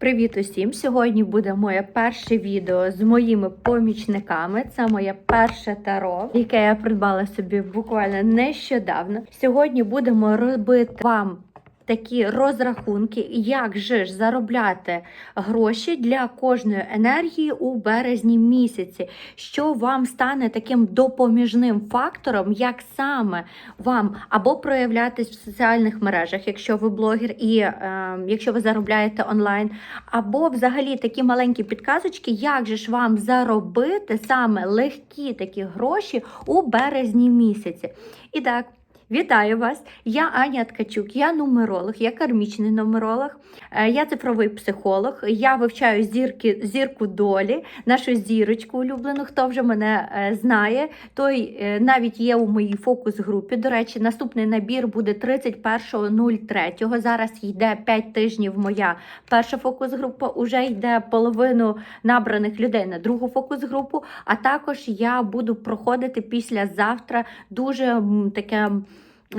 Привіт усім! Сьогодні буде моє перше відео з моїми помічниками. Це моє перше таро, яке я придбала собі буквально нещодавно. Сьогодні будемо робити вам такі розрахунки, як же ж заробляти гроші для кожної енергії у березні місяці, що вам стане таким допоміжним фактором, як саме вам або проявлятись в соціальних мережах, якщо ви блогер, і е, якщо ви заробляєте онлайн, або взагалі такі маленькі підказочки, як же ж вам заробити саме легкі такі гроші у березні місяці. І так. Вітаю вас! Я Аня Ткачук, я нумеролог, я кармічний нумеролог, е, я цифровий психолог. Я вивчаю зірки, зірку долі, нашу зірочку улюблену. Хто вже мене е, знає, той е, навіть є у моїй фокус-групі. До речі, наступний набір буде 31.03. Зараз йде 5 тижнів. Моя перша фокус-група. Уже йде половину набраних людей на другу фокус-групу. А також я буду проходити післязавтра дуже таке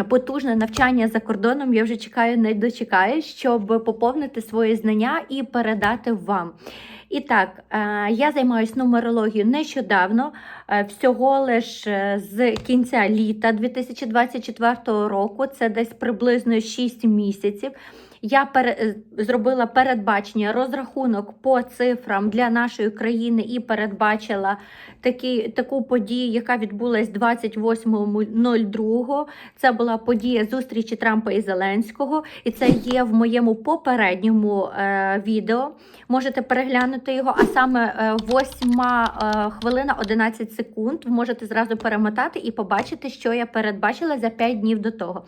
потужне навчання за кордоном. Я вже чекаю, не дочекаю, щоб поповнити свої знання і передати вам. І так, е, я займаюся нумерологією нещодавно, е, всього лиш з кінця літа 2024 року, це десь приблизно 6 місяців. Я пере... е, зробила передбачення, розрахунок по цифрам для нашої країни і передбачила такі, таку подію, яка відбулась 28.02. Це була подія зустрічі Трампа і Зеленського, і це є в моєму попередньому е, відео. Можете переглянути його, а саме е, 8 е, хвилина 11 секунд. Ви можете зразу перемотати і побачити, що я передбачила за 5 днів до того.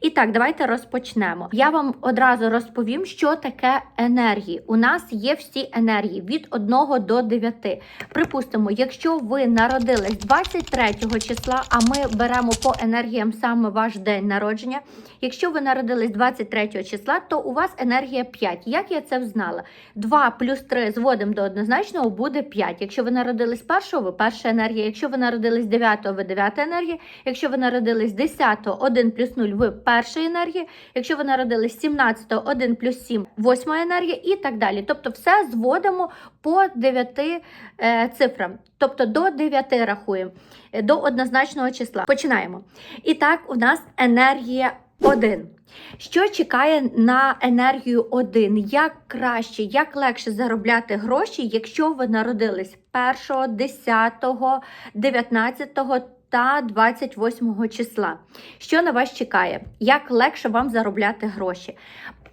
І так, давайте розпочнемо. Я вам одразу розповім, що таке енергії. У нас є всі енергії від 1 до 9. Припустимо, якщо ви народились 23 числа, а ми беремо по енергіям саме ваш день народження. Якщо ви народились 23 числа, то у вас енергія 5. Як я це взнала? 2 плюс 3 зводимо до однозначного буде 5. Якщо ви народились 1, ви перша енергія. Якщо ви народились 9, ви 9 енергія. Якщо ви народились 10, 1 плюс 0, ви перша енергія. Якщо ви народились 17, 1 плюс 7, восьма енергія і так далі. Тобто все зводимо по 9 е, цифрам. Тобто до 9 рахуємо, е, до однозначного числа. Починаємо. І так, у нас енергія 1. Що чекає на енергію 1? Як краще, як легше заробляти гроші, якщо ви народились 1, 10, 19 та 28 числа? Що на вас чекає? Як легше вам заробляти гроші?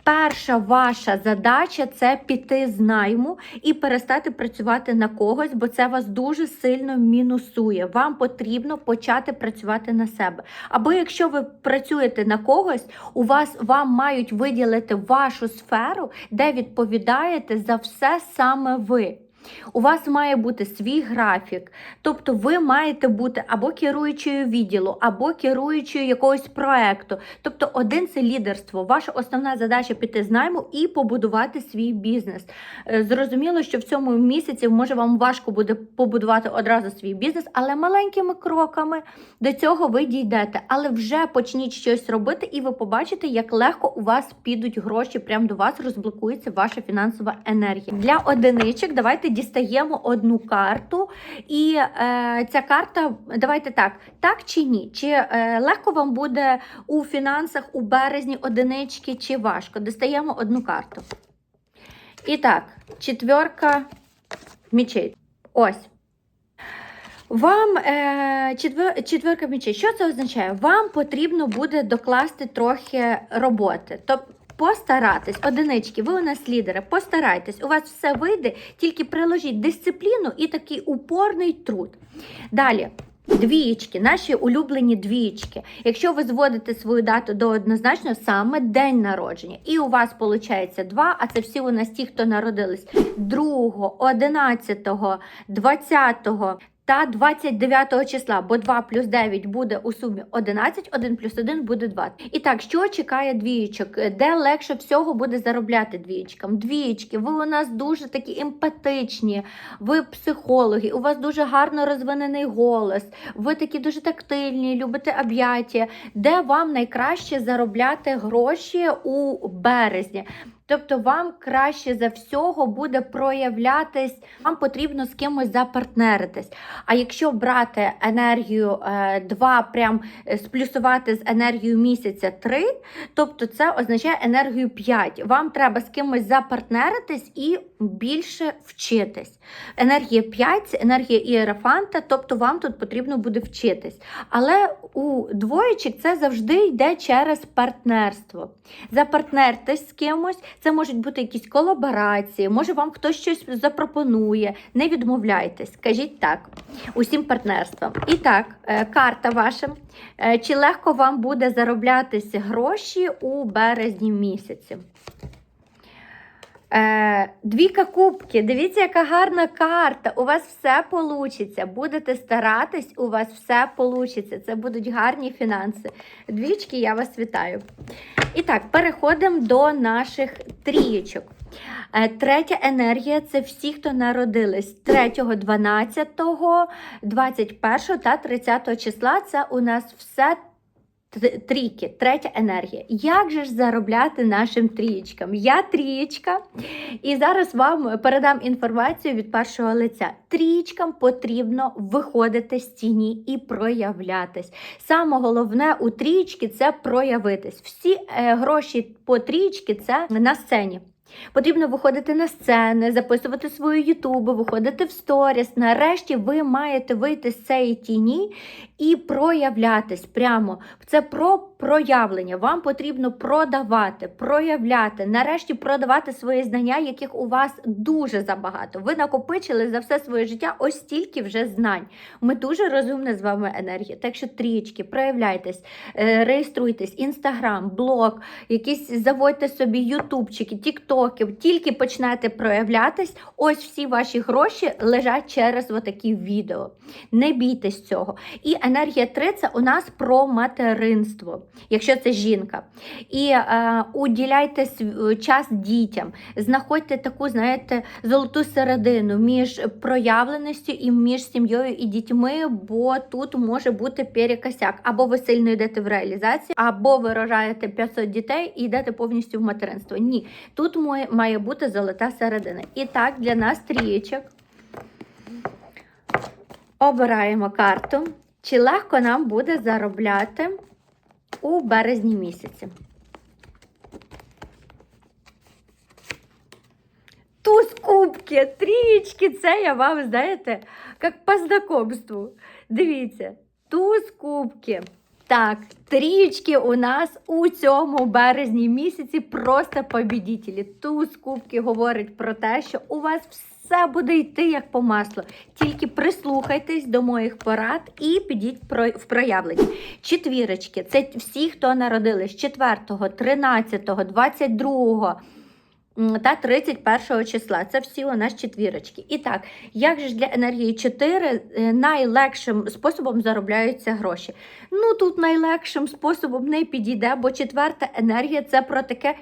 Перша ваша задача це піти з найму і перестати працювати на когось, бо це вас дуже сильно мінусує. Вам потрібно почати працювати на себе. Або якщо ви працюєте на когось, у вас вам мають виділити вашу сферу, де відповідаєте за все саме ви. У вас має бути свій графік, тобто ви маєте бути або керуючою відділу, або керуючою якогось проекту. Тобто, один це лідерство. Ваша основна задача піти з найму і побудувати свій бізнес. Е, Зрозуміло, що в цьому місяці може вам важко буде побудувати одразу свій бізнес, але маленькими кроками до цього ви дійдете. Але вже почніть щось робити, і ви побачите, як легко у вас підуть гроші. Прямо до вас розблокується ваша фінансова енергія. Для одиничок давайте дістаємо одну карту, і е, ця карта, давайте так, так чи ні? Чи е, легко вам буде у фінансах у березні одинички, чи важко? Достаємо одну карту. І так, четверка мічей. Ось. Вам е, четвер, четверка мічей. Що це означає? Вам потрібно буде докласти трохи роботи. Тобто Постаратись, одинички, ви у нас лідери, постарайтесь, у вас все вийде, тільки приложіть дисципліну і такий упорний труд. Далі. Двієчки, наші улюблені двієчки. Якщо ви зводите свою дату до однозначно, саме день народження. І у вас виходить два, а це всі у нас ті, хто народились 2, 11, 20 та 29 числа, бо 2 плюс 9 буде у сумі 11, 1 плюс 1 буде 20. І так, що чекає двієчок? Де легше всього буде заробляти двієчкам? Двієчки, ви у нас дуже такі емпатичні, ви психологи, у вас дуже гарно розвинений голос, ви такі дуже тактильні, любите об'яття. Де вам найкраще заробляти гроші у березні? Тобто вам краще за всього буде проявлятись, вам потрібно з кимось запартнеритись. А якщо брати енергію 2, прям е, сплюсувати з енергією місяця 3, тобто це означає енергію 5. Вам треба з кимось запартнеритись і більше вчитись. Енергія 5 енергія ієрофанта, тобто вам тут потрібно буде вчитись. Але у двоєчок це завжди йде через партнерство. Запартнертесь з кимось, це можуть бути якісь колаборації, може вам хтось щось запропонує. Не відмовляйтесь, скажіть так усім партнерствам. І так, е, карта ваша. Е, Чи легко вам буде зароблятися гроші у березні місяці? Е, Двіка кубки. Дивіться, яка гарна карта. У вас все вийде. Будете старатись, у вас все вийде. Це будуть гарні фінанси. Двічки, я вас вітаю. І так, переходимо до наших трієчок. Е, Третя енергія це всі, хто народились 3, 12, 21 та 30 числа. Це у нас все трійки, третя енергія. Як же ж заробляти нашим трієчкам? Я трієчка, і зараз вам передам інформацію від першого лиця. Трієчкам потрібно виходити з тіні і проявлятись. Саме головне у трієчки це проявитись. Всі е, гроші по трієчки це на сцені. Потрібно виходити на сцени, записувати свої ютуби, виходити в сторіс. Нарешті ви маєте вийти з цієї тіні і проявлятись прямо. Це про проявлення. Вам потрібно продавати, проявляти, нарешті продавати свої знання, яких у вас дуже забагато. Ви накопичили за все своє життя ось стільки вже знань. Ми дуже розумна з вами енергія. Так що трічки, проявляйтесь, е, реєструйтесь, інстаграм, блог, якісь заводьте собі ютубчики, тіктоки. Тільки почнете проявлятись, ось всі ваші гроші лежать через отакі відео. Не бійтесь цього. І енергія 3 це у нас про материнство, якщо це жінка. І е, уділяйте час дітям, знаходьте таку, знаєте, золоту середину між проявленістю і між сім'єю і дітьми, бо тут може бути перекосяк. Або ви сильно йдете в реалізацію, або ви рожаєте 500 дітей і йдете повністю в материнство. Ні, тут має бути золота середина. І так, для нас трієчок. Обираємо карту. Чи легко нам буде заробляти у березні місяці? Туз кубки, трієчки, це я вам, знаєте, як по знакомству. Дивіться, туз кубки. Так, трієчки у нас у цьому березні місяці просто побідітелі. Туз кубки говорить про те, що у вас все буде йти як по маслу. Тільки прислухайтесь до моїх порад і підіть в проявлення. Четвірочки це всі, хто народились 4, 13, 22 та 31 числа. Це всі у нас четвірочки. І так, як же для енергії 4 е, найлегшим способом заробляються гроші? Ну тут найлегшим способом не підійде, бо четверта енергія це про таке.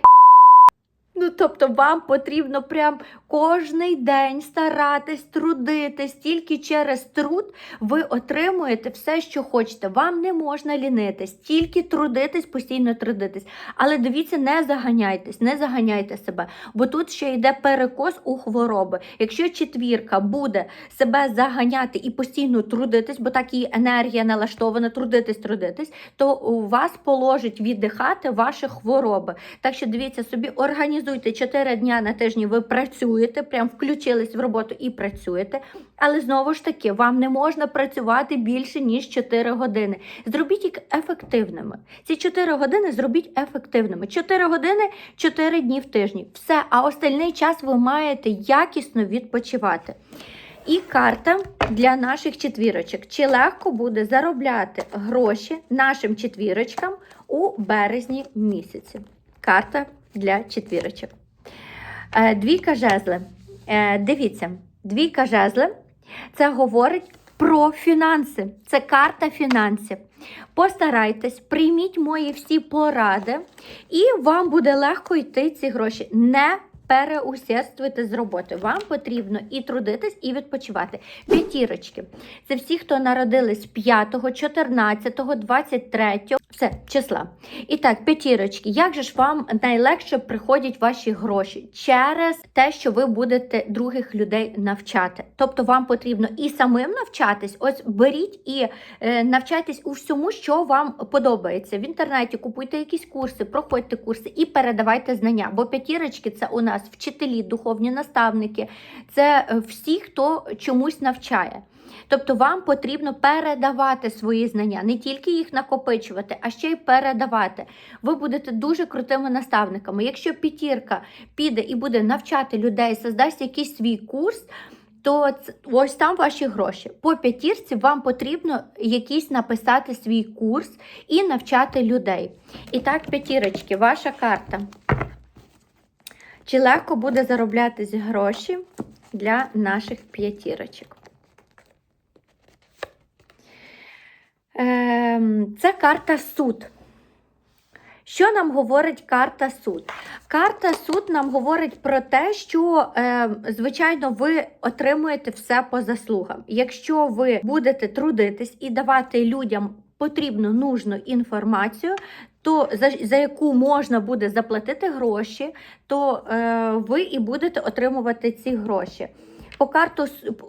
Ну, тобто вам потрібно прям кожний день старатись, трудитись, тільки через труд ви отримуєте все, що хочете. Вам не можна лінитись, тільки трудитись, постійно трудитись. Але дивіться, не заганяйтесь, не заганяйте себе, бо тут ще йде перекос у хвороби. Якщо четвірка буде себе заганяти і постійно трудитись, бо так її енергія налаштована, трудитись, трудитись, то у вас положить віддихати ваші хвороби. Так що дивіться собі, організуйте 4 дня на тижні, ви працюєте, прям включились в роботу і працюєте. Але знову ж таки, вам не можна працювати більше, ніж 4 години. Зробіть їх ефективними. Ці 4 години зробіть ефективними. 4 години 4 дні в тижні. Все, а остальний час ви маєте якісно відпочивати. І карта для наших четвірочок. Чи легко буде заробляти гроші нашим четвірочкам у березні місяці? Карта для четвірочок. Е, Двійка жезли. Е, Дивіться, двійка жезли це говорить про фінанси. Це карта фінансів. Постарайтесь, прийміть мої всі поради, і вам буде легко йти ці гроші. Не переусердствуйте з роботи. Вам потрібно і трудитись, і відпочивати. П'ятірочки. Це всі, хто народились 5, 14, 23 все, числа. І так, п'ятірочки. Як же ж вам найлегше приходять ваші гроші? Через те, що ви будете других людей навчати. Тобто вам потрібно і самим навчатись. Ось беріть і е, навчайтесь у всьому, що вам подобається. В інтернеті купуйте якісь курси, проходьте курси і передавайте знання. Бо п'ятірочки це у нас вчителі, духовні наставники, це е, всі, хто чомусь навчає. Тобто вам потрібно передавати свої знання, не тільки їх накопичувати, а ще й передавати. Ви будете дуже крутими наставниками. Якщо п'ятірка піде і буде навчати людей, создасть якийсь свій курс. То ось там ваші гроші. По п'ятірці вам потрібно якийсь написати свій курс і навчати людей. І так, п'ятірочки, ваша карта. Чи легко буде зароблятись гроші для наших п'ятірочок? Ем, Це карта суд. Що нам говорить карта суд? Карта суд нам говорить про те, що, е, звичайно, ви отримуєте все по заслугам. Якщо ви будете трудитись і давати людям потрібну нужну інформацію, то за, за яку можна буде заплатити гроші, то е, ви і будете отримувати ці гроші. По, карту,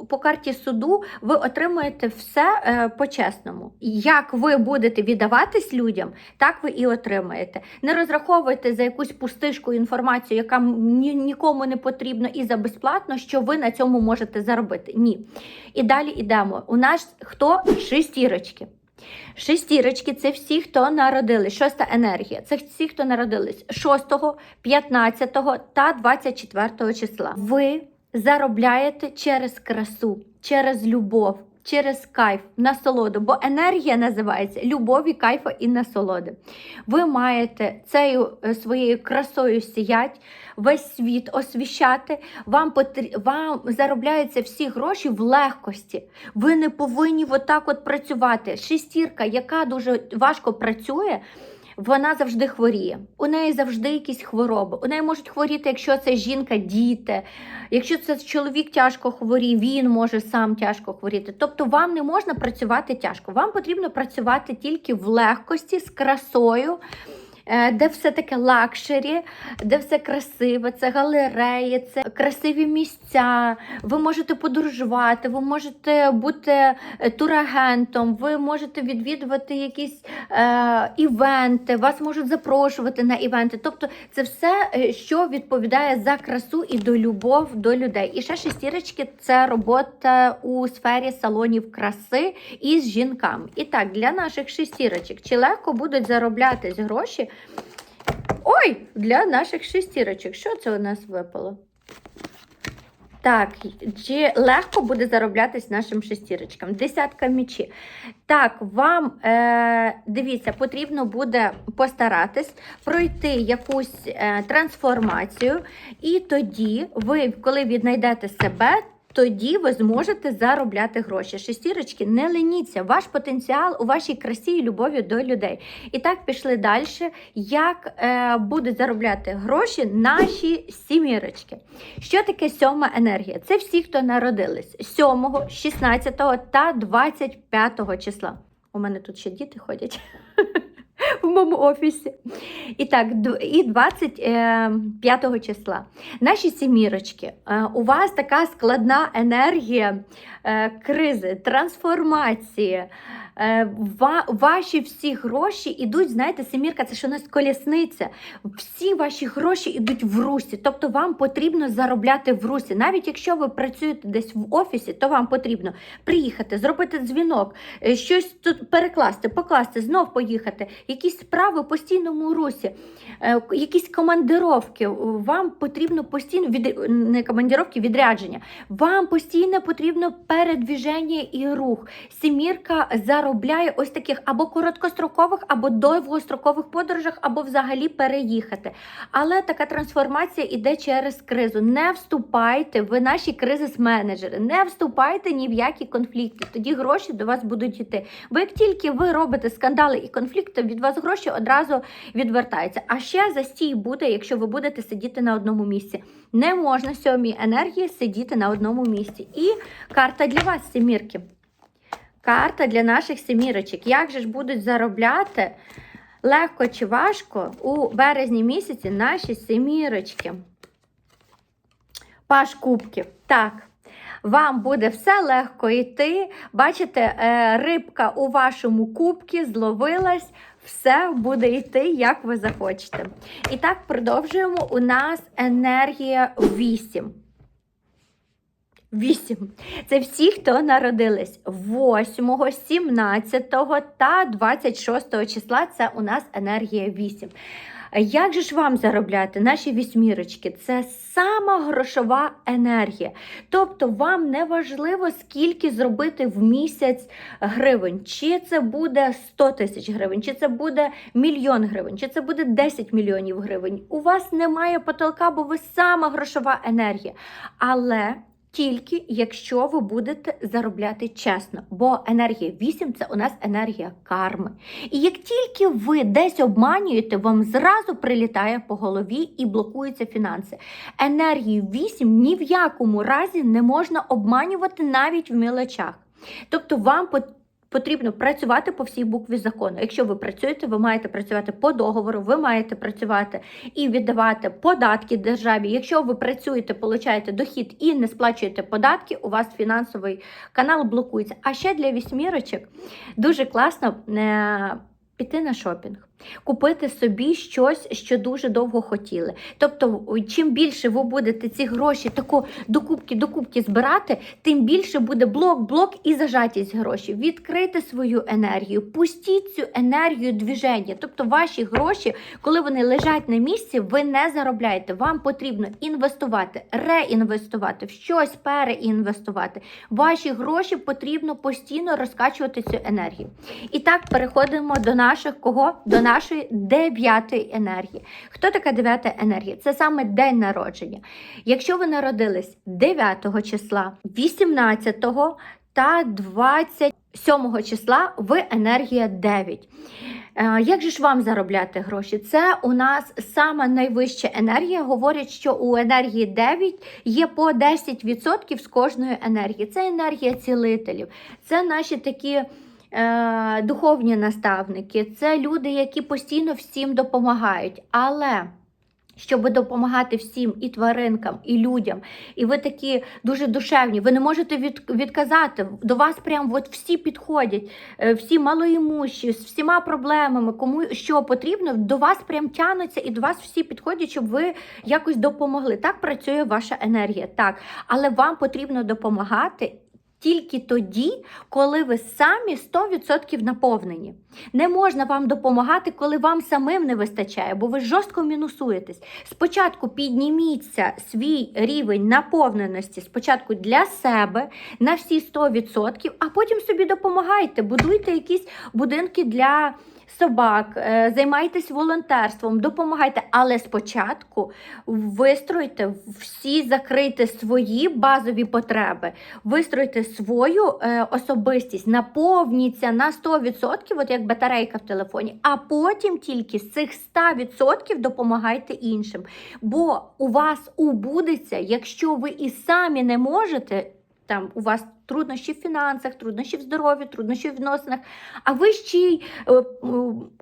по карті суду ви отримуєте все е, по-чесному. Як ви будете віддаватись людям, так ви і отримаєте. Не розраховуйте за якусь пустишку інформацію, яка ні, нікому не потрібна і за безплатно, що ви на цьому можете заробити. Ні. І далі йдемо. У нас хто? Шестірочки. Шестірочки це всі, хто народились. Шоста енергія. Це всі, хто народились 6, 15 та 24 числа. Ви заробляєте через красу, через любов, через кайф, насолоду. Бо енергія називається любові, кайфа і насолоди. Ви маєте цією е, своєю красою сіять, весь світ освіщати. Вам потр... вам заробляються всі гроші в легкості. Ви не повинні отак от працювати. Шестірка, яка дуже важко працює. Вона завжди хворіє. У неї завжди якісь хвороби. У неї можуть хворіти, якщо це жінка, діти. Якщо це чоловік тяжко хворіє, він може сам тяжко хворіти. Тобто вам не можна працювати тяжко. Вам потрібно працювати тільки в легкості, з красою. Е, Де все таке лакшері, де все красиве, це галереї, це красиві місця. Ви можете подорожувати, ви можете бути е, турагентом, ви можете відвідувати якісь е, івенти, вас можуть запрошувати на івенти. Тобто, це все, е, що відповідає за красу і до любов до людей. І ще шестірочки це робота у сфері салонів краси із жінками. І так, для наших шестірочок, чи легко будуть зароблятись гроші? Ой, для наших шестірочок. Що це у нас випало? Так, чи легко буде зароблятись нашим шестірочкам? Десятка мічі. Так, вам е, дивіться, потрібно буде постаратись пройти якусь е, трансформацію, і тоді ви, коли віднайдете себе, тоді ви зможете заробляти гроші. Шестірочки, не леніться, ваш потенціал у вашій красі і любові до людей. І так пішли далі. Як е, будуть заробляти гроші наші сімірочки? Що таке сьома енергія? Це всі, хто народились 7, 16 та 25 числа. У мене тут ще діти ходять в моєму офісі. І так, і 25 числа. Наші сімірочки, е, у вас така складна енергія е, кризи, трансформації. Е, ва- Ваші всі гроші йдуть, знаєте, семірка це що у нас колісниця. Всі ваші гроші йдуть в русі. Тобто вам потрібно заробляти в русі. Навіть якщо ви працюєте десь в офісі, то вам потрібно приїхати, зробити дзвінок, е, щось тут перекласти, покласти, знов поїхати, якісь справи в постійному русі, е, якісь командировки. Вам потрібно постійно від не командировки, відрядження. Вам постійно потрібно передвіження і рух. Сімірка заробляє ось таких або короткострокових, або довгострокових подорожах, або взагалі переїхати. Але така трансформація іде через кризу. Не вступайте в наші кризис-менеджери, не вступайте ні в які конфлікти. Тоді гроші до вас будуть йти. Бо як тільки ви робите скандали і конфлікти, від вас гроші одразу відвертаються. А ще застій буде, якщо ви будете сидіти на одному місці. Не можна сьомій енергії сидіти на одному місці. І карта для вас, сімірки. Карта для наших семірочок. Як же ж будуть заробляти легко чи важко у березні місяці наші семірочки? Паш кубків. Так. Вам буде все легко йти. Бачите, е, рибка у вашому кубці зловилась, все буде йти, як ви захочете. І так, продовжуємо. У нас енергія 8. 8. Це всі, хто народились 8, 17 та 26 числа. Це у нас енергія 8. Як же ж вам заробляти наші вісьмірочки? Це сама грошова енергія. Тобто вам не важливо, скільки зробити в місяць гривень. Чи це буде 100 тисяч гривень, чи це буде мільйон гривень, чи це буде 10 мільйонів гривень. У вас немає потолка, бо ви сама грошова енергія. Але тільки якщо ви будете заробляти чесно, бо енергія 8 це у нас енергія карми. І як тільки ви десь обманюєте, вам зразу прилітає по голові і блокуються фінанси. Енергію 8 ні в якому разі не можна обманювати навіть в мілочах. Тобто вам потрібно Потрібно працювати по всій букві закону. Якщо ви працюєте, ви маєте працювати по договору, ви маєте працювати і віддавати податки державі. Якщо ви працюєте, получаєте дохід і не сплачуєте податки, у вас фінансовий канал блокується. А ще для вісьмірочок дуже класно е, піти на шопінг. Купити собі щось, що дуже довго хотіли. Тобто, чим більше ви будете ці гроші тако докупки, докупки збирати, тим більше буде блок, блок і зажатість грошей. Відкрийте свою енергію, пустіть цю енергію движення. Тобто, ваші гроші, коли вони лежать на місці, ви не заробляєте. Вам потрібно інвестувати, реінвестувати, в щось переінвестувати. Ваші гроші потрібно постійно розкачувати цю енергію. І так переходимо до наших кого? До нашої дев'ятої енергії. Хто така дев'ята енергія? Це саме день народження. Якщо ви народились 9 числа, 18 та 27 числа, ви енергія 9. Е, Як же ж вам заробляти гроші? Це у нас сама найвища енергія. Говорять, що у енергії 9 є по 10% з кожної енергії. Це енергія цілителів, це наші такі духовні наставники, це люди, які постійно всім допомагають. Але щоб допомагати всім і тваринкам, і людям, і ви такі дуже душевні, ви не можете від, відказати. До вас прям от всі підходять, е, всі малоімущі, з всіма проблемами, кому що потрібно, до вас прям тянуться і до вас всі підходять, щоб ви якось допомогли. Так працює ваша енергія, так, але вам потрібно допомагати. Тільки тоді, коли ви самі 100% наповнені. Не можна вам допомагати, коли вам самим не вистачає, бо ви жорстко мінусуєтесь. Спочатку підніміться свій рівень наповненості спочатку для себе на всі 100%, а потім собі допомагайте, будуйте якісь будинки для собак, е, займайтесь волонтерством, допомагайте, але спочатку вистройте всі, закрийте свої базові потреби, вистройте свою е, особистість, наповніться на 100%, от як батарейка в телефоні, а потім тільки з цих 100% допомагайте іншим. Бо у вас убудеться, якщо ви і самі не можете. Там у вас труднощі в фінансах, труднощі в здоров'ї, труднощі в відносинах, а ви ще й е, е,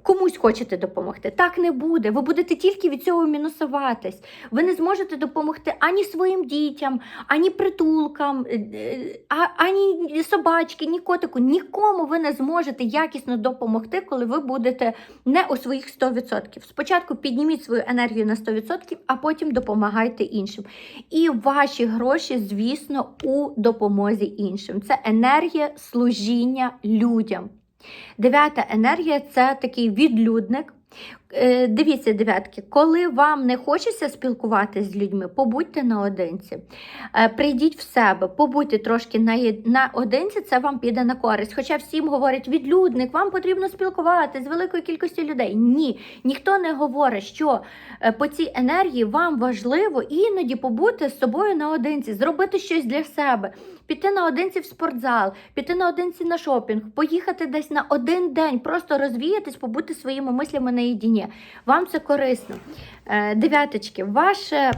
комусь хочете допомогти. Так не буде. Ви будете тільки від цього мінусуватись. Ви не зможете допомогти ані своїм дітям, ані притулкам, е, ані собачки, ні котику. Нікому ви не зможете якісно допомогти, коли ви будете не у своїх 100%. Спочатку підніміть свою енергію на 100%, а потім допомагайте іншим. І ваші гроші, звісно, у допомозі іншим. Це енергія служіння людям. Дев'ята енергія це такий відлюдник. Е, Дивіться, дев'ятки, коли вам не хочеться спілкуватися з людьми, побудьте наодинці. Е, Прийдіть в себе, побудьте трошки наодинці, це вам піде на користь. Хоча всім говорять, відлюдник, вам потрібно спілкуватися з великою кількістю людей. Ні, ніхто не говорить, що е, по цій енергії вам важливо іноді побути з собою наодинці, зробити щось для себе, піти наодинці в спортзал, піти наодинці на шопінг, поїхати десь на один день, просто розвіятись, побути своїми мислями наєдині. Вам це корисно. Е, Дев'яточки, ваша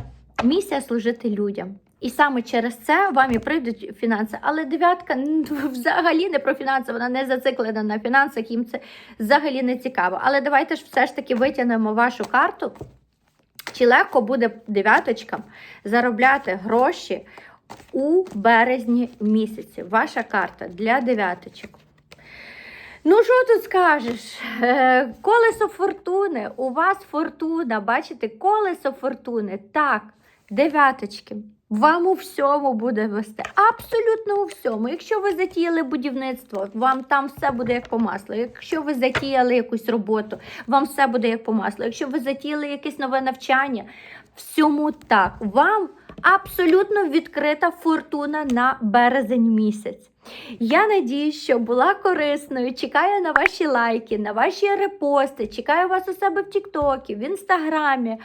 місія служити людям. І саме через це вам і прийдуть фінанси. Але дев'ятка взагалі не про фінанси, вона не зациклена на фінансах, їм це взагалі не цікаво. Але давайте ж все ж таки витягнемо вашу карту. Чи легко буде дев'яточкам заробляти гроші у березні місяці? Ваша карта для дев'яточок. Ну, що тут скажеш? Е, Колесо фортуни. У вас фортуна. Бачите, колесо фортуни. Так, дев'яточки. Вам у всьому буде вести. Абсолютно у всьому. Якщо ви затіяли будівництво, вам там все буде як по маслу. Якщо ви затіяли якусь роботу, вам все буде як по маслу. Якщо ви затіяли якесь нове навчання, всьому так. Вам абсолютно відкрита фортуна на березень місяць. Я надію, що була корисною. Чекаю на ваші лайки, на ваші репости. Чекаю вас у себе в Тіктокі, в Інстаграмі.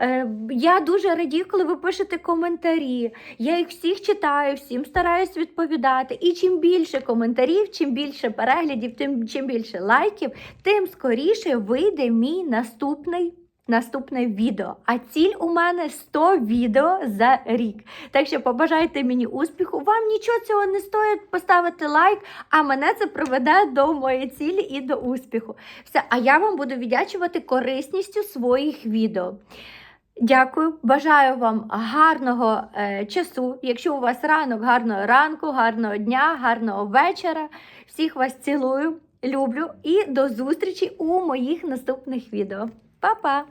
Е, Я дуже радію, коли ви пишете коментарі. Я їх всіх читаю, всім стараюсь відповідати. І чим більше коментарів, чим більше переглядів, тим чим більше лайків, тим скоріше вийде мій наступний. Наступне відео. А ціль у мене 100 відео за рік. Так що побажайте мені успіху. Вам нічого цього не стоїть поставити лайк, а мене це приведе до моєї цілі і до успіху. Все, а я вам буду віддячувати корисністю своїх відео. Дякую, бажаю вам гарного е, часу. Якщо у вас ранок, гарного ранку, гарного дня, гарного вечора. Всіх вас цілую, люблю і до зустрічі у моїх наступних відео. Па-па!